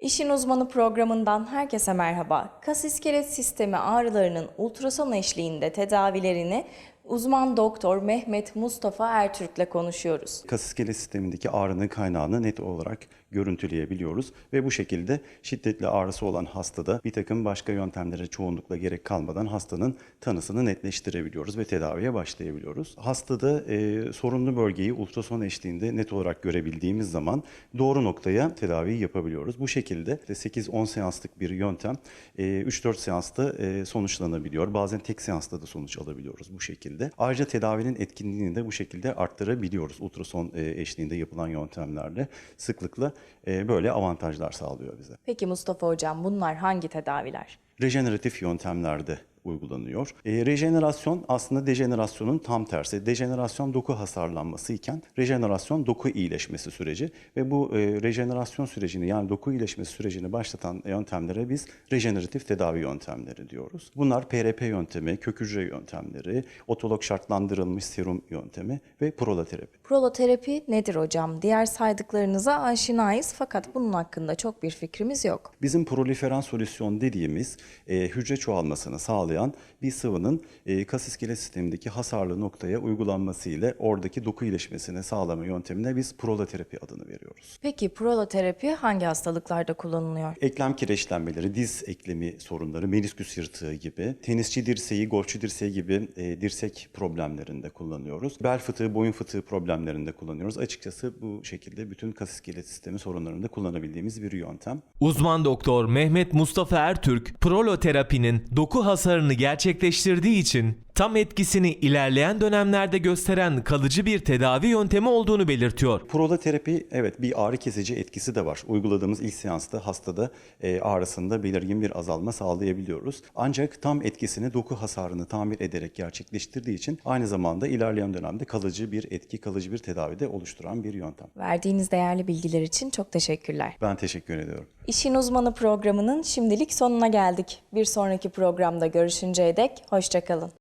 İşin Uzmanı programından herkese merhaba. Kas iskelet sistemi ağrılarının ultrason eşliğinde tedavilerini uzman doktor Mehmet Mustafa Ertürk'le konuşuyoruz. Kas iskelet sistemindeki ağrının kaynağını net olarak görüntüleyebiliyoruz ve bu şekilde şiddetli ağrısı olan hastada bir takım başka yöntemlere çoğunlukla gerek kalmadan hastanın tanısını netleştirebiliyoruz ve tedaviye başlayabiliyoruz. Hastada e, sorunlu bölgeyi ultrason eşliğinde net olarak görebildiğimiz zaman doğru noktaya tedaviyi yapabiliyoruz. Bu şekilde 8-10 seanslık bir yöntem e, 3-4 seansta e, sonuçlanabiliyor. Bazen tek seansta da sonuç alabiliyoruz bu şekilde. Ayrıca tedavinin etkinliğini de bu şekilde arttırabiliyoruz ultrason e, eşliğinde yapılan yöntemlerle. Sıklıkla e, böyle avantajlar sağlıyor bize. Peki Mustafa Hocam bunlar hangi tedaviler? rejeneratif yöntemlerde uygulanıyor. E, rejenerasyon aslında dejenerasyonun tam tersi. Dejenerasyon doku hasarlanması iken rejenerasyon doku iyileşmesi süreci ve bu e, rejenerasyon sürecini yani doku iyileşmesi sürecini başlatan yöntemlere biz rejeneratif tedavi yöntemleri diyoruz. Bunlar PRP yöntemi, kök hücre yöntemleri, otolog şartlandırılmış serum yöntemi ve prolaterapi. Proloterapi nedir hocam? Diğer saydıklarınıza aşinayız fakat bunun hakkında çok bir fikrimiz yok. Bizim proliferan solüsyon dediğimiz e, hücre çoğalmasını sağlayan bir sıvının e, kas iskelet sistemindeki hasarlı noktaya uygulanması ile oradaki doku iyileşmesini sağlama yöntemine biz prolaterapi adını veriyoruz. Peki proloterapi hangi hastalıklarda kullanılıyor? Eklem kireçlenmeleri, diz eklemi sorunları, menisküs yırtığı gibi, tenisçi dirseği, golfçu dirseği gibi e, dirsek problemlerinde kullanıyoruz. Bel fıtığı, boyun fıtığı problemlerinde kullanıyoruz. Açıkçası bu şekilde bütün kas iskelet sistemi sorunlarında kullanabildiğimiz bir yöntem. Uzman doktor Mehmet Mustafa Ertürk, proloterapinin doku hasarını gerçekleştirdiği için tam etkisini ilerleyen dönemlerde gösteren kalıcı bir tedavi yöntemi olduğunu belirtiyor. Prolaterapi evet bir ağrı kesici etkisi de var. Uyguladığımız ilk seansta hastada e, ağrısında belirgin bir azalma sağlayabiliyoruz. Ancak tam etkisini doku hasarını tamir ederek gerçekleştirdiği için aynı zamanda ilerleyen dönemde kalıcı bir etki, kalıcı bir tedavide oluşturan bir yöntem. Verdiğiniz değerli bilgiler için çok teşekkürler. Ben teşekkür ediyorum. İşin Uzmanı programının şimdilik sonuna geldik. Bir sonraki programda görüşünceye dek hoşçakalın.